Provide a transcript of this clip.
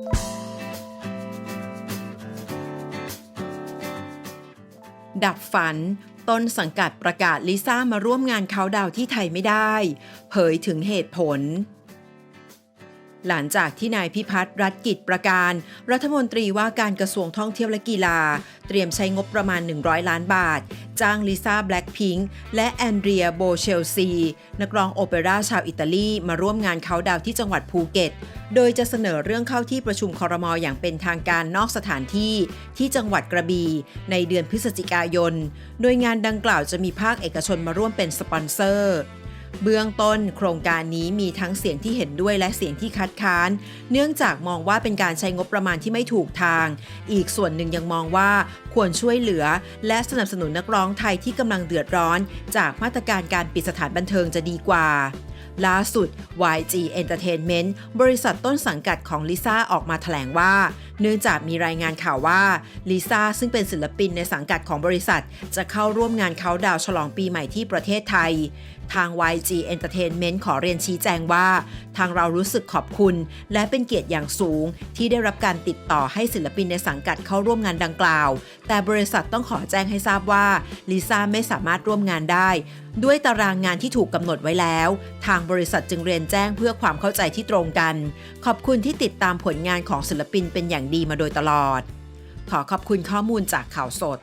ดับฝัน ต้นสังกัดประกาศลิซ่ามาร่วมงานเขาดาวที่ไทยไม่ได้ เผยถึงเหตุผล หลังจากที่นายพิพัฒน์รัฐกิจประการ รัฐมนตรีว่าการกระทรวงท่องเที่ยวและกีฬา เตรียมใช้งบประมาณ 100 ล้านบาท จ้างลิซ่าแบล็กพิงค์และแอนเดรียโบเชลซี นักร้องโอเปร่าชาวอิตาลีมาร่วมงานเขาดาวที่จังหวัดภูเก็ต โดยจะเสนอเรื่องเข้าที่ประชุมคอรมออย่างเป็นทางการนอกสถานที่ ที่จังหวัดกระบี่ในเดือนพฤศจิกายน โดยงานดังกล่าวจะมีภาคเอกชนมาร่วมเป็นสปอนเซอร์ เบื้องต้นโครงการนี้มีทั้งเสียงที่เห็นด้วยและเสียงที่คัดค้าน เนื่องจากมองว่าเป็นการใช้งบประมาณที่ไม่ถูกทาง อีกส่วนหนึ่งยังมองว่าควรช่วยเหลือ และสนับสนุนนักร้องไทยที่กำลังเดือดร้อน จากมาตรการการปิดสถานบันเทิงจะดีกว่าล่าสุด YG Entertainment บริษัทต้นสังกัดของลิซ่าออกมาแถลงว่า เนื่องจากมีรายงานข่าวว่าลิซ่าซึ่งเป็นศิลปินในสังกัดของบริษัท จะเข้าร่วมงานเขาดาวฉลองปีใหม่ที่ประเทศไทย ทาง YG Entertainment ขอเรียนชี้แจงว่า ทางเรารู้สึกขอบคุณ และเป็นเกียรติอย่างสูง ที่ได้รับการติดต่อให้ศิลปินในสังกัดเข้าร่วมงานดังกล่าว แต่บริษัทต้องขอแจ้งให้ทราบว่าลิซ่าไม่สามารถร่วมงานได้ ด้วยตารางงานที่ถูกกำหนดไว้แล้ว ทางบริษัทจึงเรียนแจ้งเพื่อความเข้าใจที่ตรงกัน ขอบคุณที่ติดตามผลงานของศิลปินเป็นอย่างดีมาโดยตลอด ขอขอบคุณข้อมูลจากข่าวสด